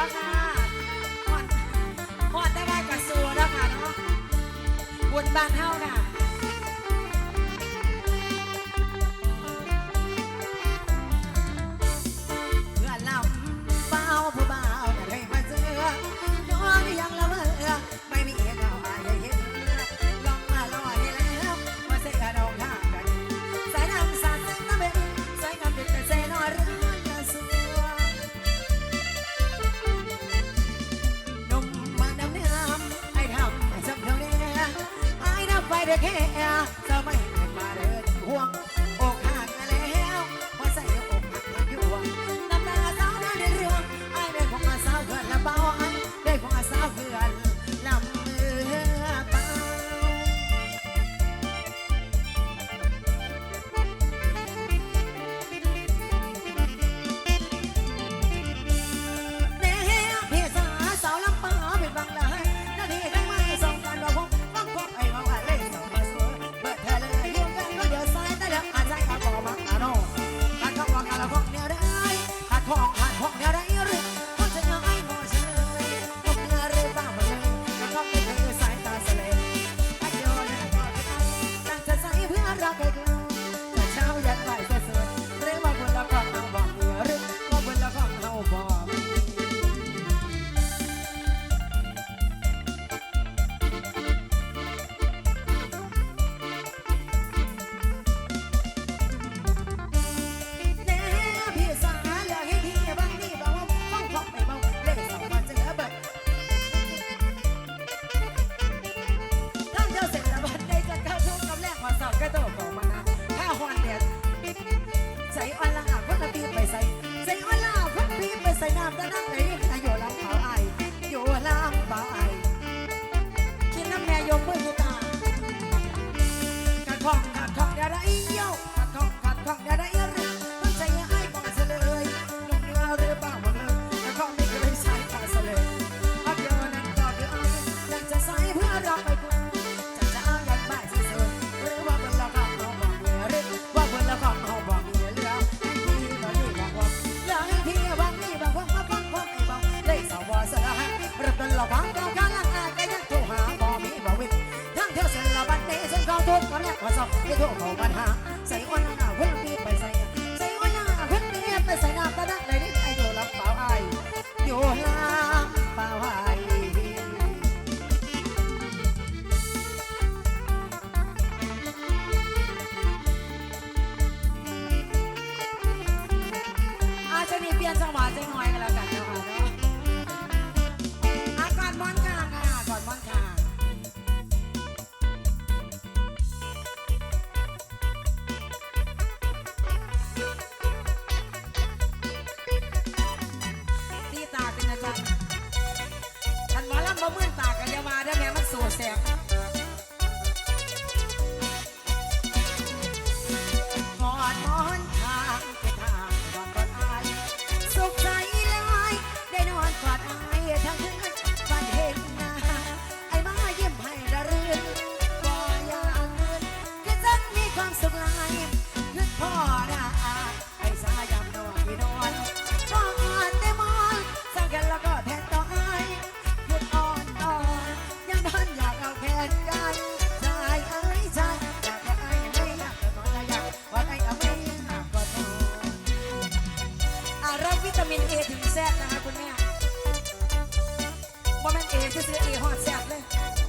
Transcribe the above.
ด้วค่ะพอดพอดได้ว่ากับสูแล้วค่ะเนาะบุญบานเท่าค่ะ ด็กแห่สมัย ว่าสักให้โทกของปัญหา บ่มื่นตากันอยามาได้อแม่มันสูดแสง บ่แม่นเอ